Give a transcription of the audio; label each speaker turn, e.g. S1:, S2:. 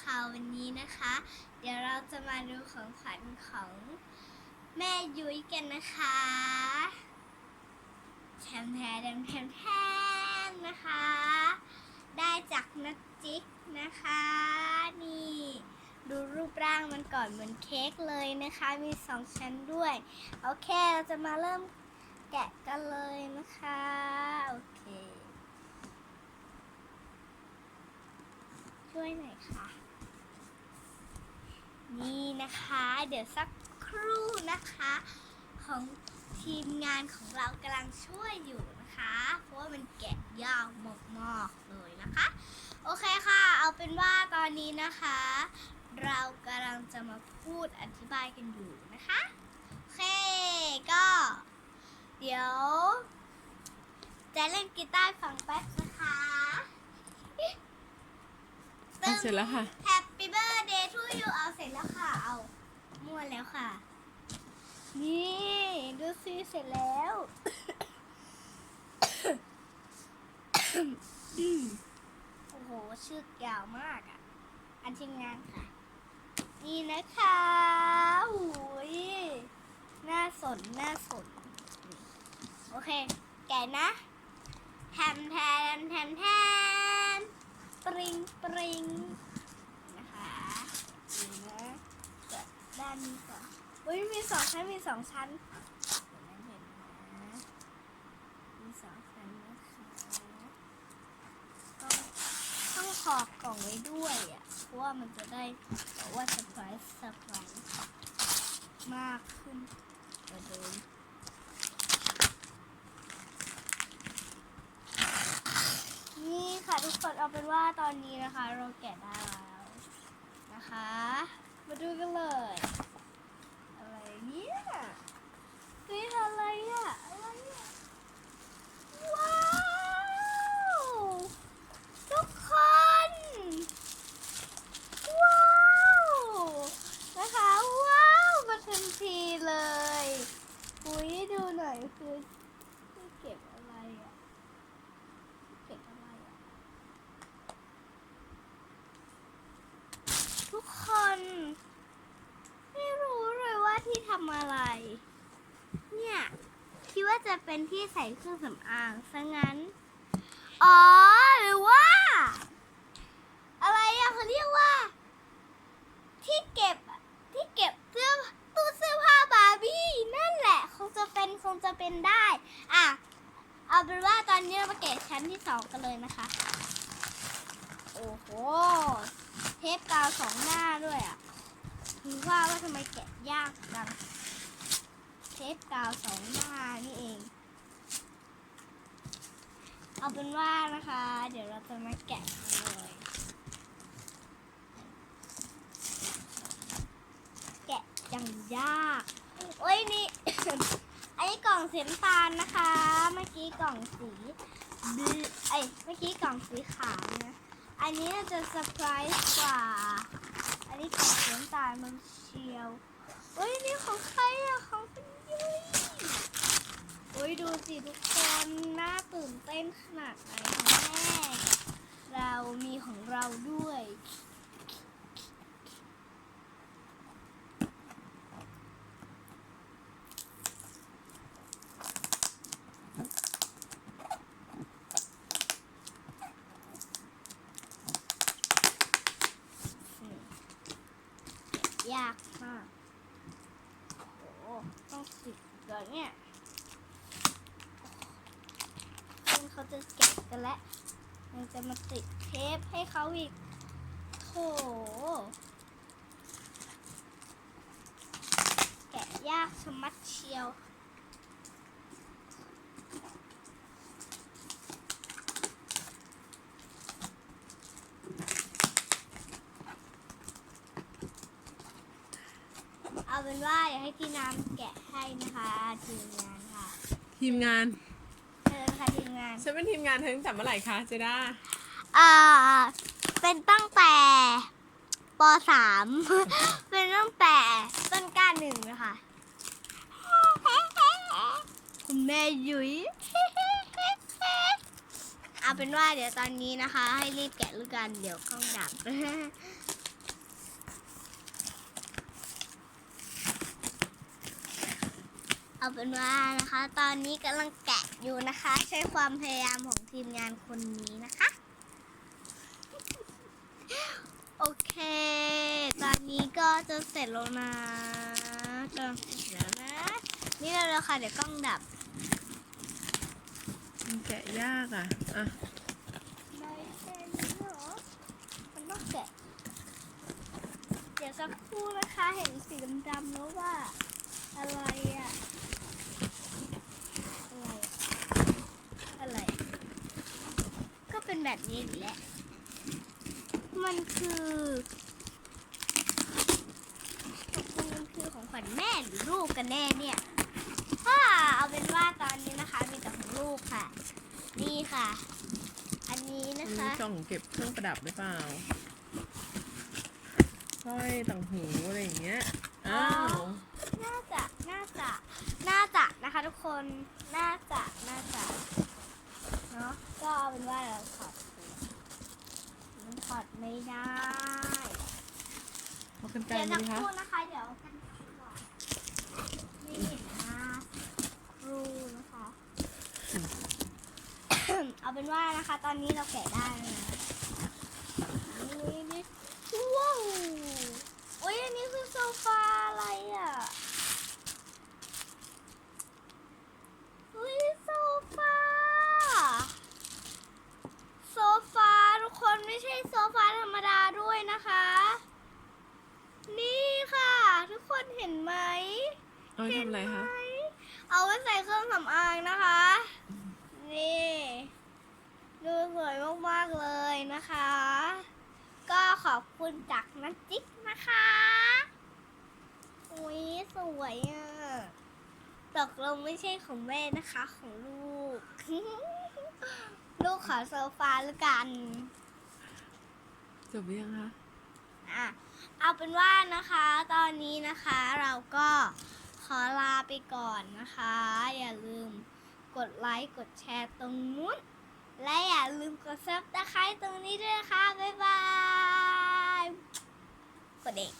S1: ค่ะวันนี้นะคะ เดี๋ยวเราจะมาดูของขวัญของแม่ยุ้ยกันนะคะแถมแถมแถมแถมนะคะ ได้จากนักจิกนะคะ นี่ ดูรูปร่างมันก่อนเหมือนเค้กเลยนะคะ มีสองชั้นด้วย โอเคเราจะมาเริ่มแกะกันเลยนะคะ โอเคช่วยหน่อยค่ะ นี่นะคะ เดี๋ยวสักครู่นะคะ ของทีมงานของเรากำลังช่วยอยู่นะคะ เพราะว่ามันแกะยากมากๆเลยนะคะ โอเคค่ะ เอาเป็นว่าตอนนี้นะคะ เรากำลังจะมาพูดอธิบายกันอยู่นะคะ โอเค ก็ เดี๋ยว จะเล่นกีตาร์ฟังแป๊บนะคะ
S2: อะเสร็จแล้วค่ะ
S1: Happy birthday to you เอาเสร็จแล้วค่ะ เอามั่วแล้วค่ะ นี่ดูซิเสร็จแล้ว โอ้โห ชื่อยาวมากอะ อันทีมงานค่ะ นี่นะคะโอ้ยน่าสน น่าสน โอเค แกะนะแทมแทมแทมแทมปริงปริงนะคะนี่นะแกะ ด้านนี้ก่อนอุ้ยมีสองชั้นมีสองชั้นเห็นไหมเห็นนะมีสองชั้นนะคะต้องต้องขอบกล่องไว้ด้วยอะเพราะว่ามันจะได้แบบว่าเซอร์ไพรส์เซอร์ไพรส์มากขึ้นกว่าเดิมนี่ค่ะทุกคนเอาเป็นว่าตอนนี้นะคะ เราแกะได้แล้วนะคะ มาดูกันเลย อะไรเนี่ยนี่อะไรอะอะไรอะว้าว ทุกคน ว้าว นะคะ ว้าวมาทันทีเลย อุ้ยดูหน่อยคือที่เก็บอะไรอะ เก็บอะไรอะทุกคน ไม่รู้เลยว่าที่ทำอะไร เนี่ย คิดว่าจะเป็นที่ใส่เครื่องสำอางซะงั้น อ๋อ หรือว่า อะไรอะเขาเรียกว่า ที่เก็บที่เก็บเสื้อตู้เสื้อผ้าบาร์บี้นั่นแหละคงจะเป็นคงจะเป็นได้ อะ เอาเป็นว่าตอนนี้เรามาแกะชั้นที่สองกันเลยนะคะ โอ้โห เทปกาวสองหน้าด้วยอะ ถึงว่าว่าทำไมแกะยากจังเทปกาวสองหน้านี่เอง เอาเป็นว่านะคะ เดี๋ยวเราจะมาแกะกันเลย แกะยังยาก โอ้ยนี่ อันนี้กล่องสีน้ำตาลนะคะ เมื่อกี้กล่องสีบลูเอ้ยเมื่อกี้กล่องสีขาวนะ อันนี้จะเซอร์ไพรส์กว่า อันนี้กล่องสีน้ำตามันเชียวเฮ้ยนี่ของใครอะของคุณยุ้ยโอ้ยดูสิทุกคนน่าตื่นเต้นขนาดไหนคะแม่เรามีของเราด้วย ยากมาก โอ้โหต้องสิบเดี๋ยวเนี่ยซึ่งเขาจะแกะกันแล้วยังจะมาติดเทปให้เขาอีกโถแกะยากชะมัดเชียว เอาเป็นว่าเดี๋ยวให้พี่น้ำแกะให้นะคะทีมงานค่ะ
S2: ทีมงาน
S1: เชิญค่ะทีมงาน
S2: ฉันเป็นทีมงานเธอตั้งแต่เมื่อไหร่คะเจด้า
S1: อ่าเป็นตั้งแต่ปสามเป็นตั้งแต่ต้นกล้าหนึ่งนะคะคุณแม่ยุ้ยเอาเป็นว่าเดี๋ยวตอนนี้นะคะ ให้รีบแกะลูกกันเดี๋ยวกล้องดับ เอาเป็นว่านะคะ ตอนนี้กำลังแกะอยู่นะคะ ใช้ความพยายามของทีมงานคนนี้นะคะ โอเค ตอนนี้ก็จะเสร็จแล้วนะจะเสร็จแล้วนะ นี่เราเลยค่ะ เดี๋ยวกล้องดับ
S2: มันแกะยากอะ อะ
S1: ไม่เป็นเหรอ มันต้องแกะ เดี๋ยวสักครู่นะคะ เห็นสีดำๆแล้วว่า อะไรอะอะไร อะไร ก็เป็นแบบนี้แหละ มันคือมันคือของขวัญแม่หรือลูกกันแน่เนี่ยถ้าเอาเป็นว่าตอนนี้นะคะมีแต่ของลูกค่ะ นี่ค่ะ อันนี้นะคะ
S2: กล่องเก็บเครื่องประดับหรือเปล่าสร้อยต่างหูอะไรอย่างเงี้ย อ้าว
S1: น่าจะนะคะทุกคน น่าจะ น่าจะ เนาะ ก็เอาเป็นว่าเราถอดมันถอดไม่ได้
S2: เอากันไกล
S1: เดี๋ยว
S2: ไหม
S1: สัก
S2: คะ
S1: ครู่นะคะ เดี๋ยวกันก่อนนี่นะรูนะคะ เอาเป็นว่านะคะ ตอนนี้เราแกะได้แล้วนะนี่นี่ว้าวโอ้ยอันนี้คือโซฟาอะไรอะเฮ้ยโซฟา โซฟาทุกคนไม่ใช่โซฟาธรรมดาด้วยนะคะ นี่ค่ะ ทุกคนเห็นไหม
S2: เอา ไว้ทำอะไรคะ
S1: เอาไว้ใส่เครื่องสำอางนะคะ นี่ ดูสวยมากๆเลยนะคะ ก็ขอบคุณจากนักจิ๊กนะคะ อุ้ยสวยอะตกลงไม่ใช่ของแม่นะคะ ของลูก ลูกขอโซฟาแล้วกัน
S2: จบหรือยังคะ
S1: อะ เอาเป็นว่านะคะ ตอนนี้นะคะเราก็ข อลาไปก่อนนะคะ อย่าลืมกดไลค์ กดแชร์ตรงนู้น และอย่าลืมกดซับตะไคร้ตรงนี้ด้วยนะคะ บ๊ายบาย กดเด็ก